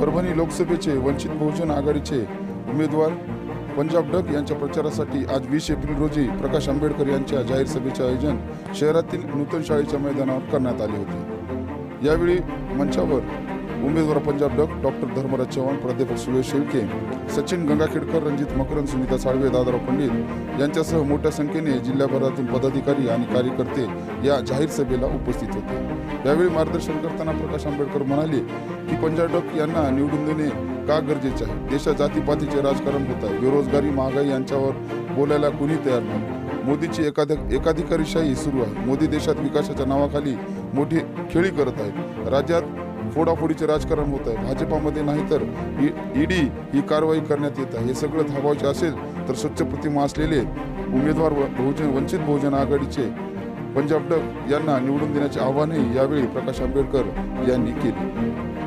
परभणी लोकसभेचे वंचित बहुजन आघाडीचे उमेदवार पंजाब डक यांच्या प्रचारासाठी आज वीस एप्रिल रोजी प्रकाश आंबेडकर यांच्या जाहीर सभेचे आयोजन शहरातील नूतन शाळेच्या मैदानावर करण्यात आले होते. यावेळी मंचावर उमेदवार पंजाब डक डॉक्टर धर्मराज चव्हाण प्राध्यापक सुरेश शेळके सचिन गंगाखेडकर रणजित मकरन सुनीता साळवे दादाराव पंडित यांच्यासह मोठ्या संख्येने जिल्हाभरातून पदाधिकारी आणि कार्यकर्ते या जाहीर सभेला उपस्थित होते. यावेळी मार्गदर्शन करताना प्रकाश आंबेडकर म्हणाले पंजाब डक यांना निवडून देणे का गरजेचे आहे? देशात जातीपातीचे राजकारण होत आहे. बेरोजगारी महागाई यांच्यावर बोलायला कुणी तयार नाही. मोदीची एकाध एकाधिकारीशाही सुरू आहे. मोदी देशात विकासाच्या नावाखाली मोठी खेळी करत आहेत. राज्यात फोडाफोडीचे राजकारण होत आहे. भाजपामध्ये नाही तर ईडी ही कारवाई करण्यात येत आहे. हे सगळं थांबवायचे असेल तर स्वच्छ प्रतिमा असलेले उमेदवार व- बहुजन वंचित बहुजन आघाडीचे पंजाब डक यांना निवडून देण्याचे आवाहनही यावेळी प्रकाश आंबेडकर यांनी केले.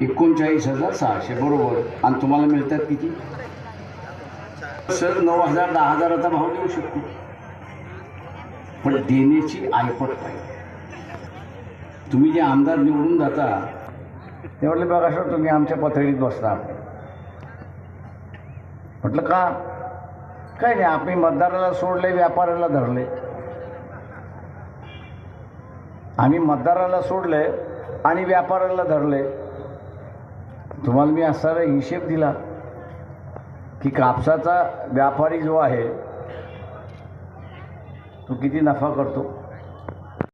एकोणचाळीस हजार सहाशे बरोबर. आणि तुम्हाला मिळतात किती? सर नऊ हजार दहा हजाराचा भाव देऊ शकतो. पण देण्याची आयपट पाहिजे तुम्ही जे आमदार निवडून जाता ते म्हटलं बघा सर तुम्ही आमच्या पथडीत बसता. म्हटलं का? काय नाही आम्ही मतदाराला सोडले व्यापाऱ्याला धरले. आम्ही मतदाराला सोडले आणि व्यापाऱ्याला धरले. तुम्हाला मी असा हिशेब दिला की कापसाचा व्यापारी जो आहे तो किती नफा करतो?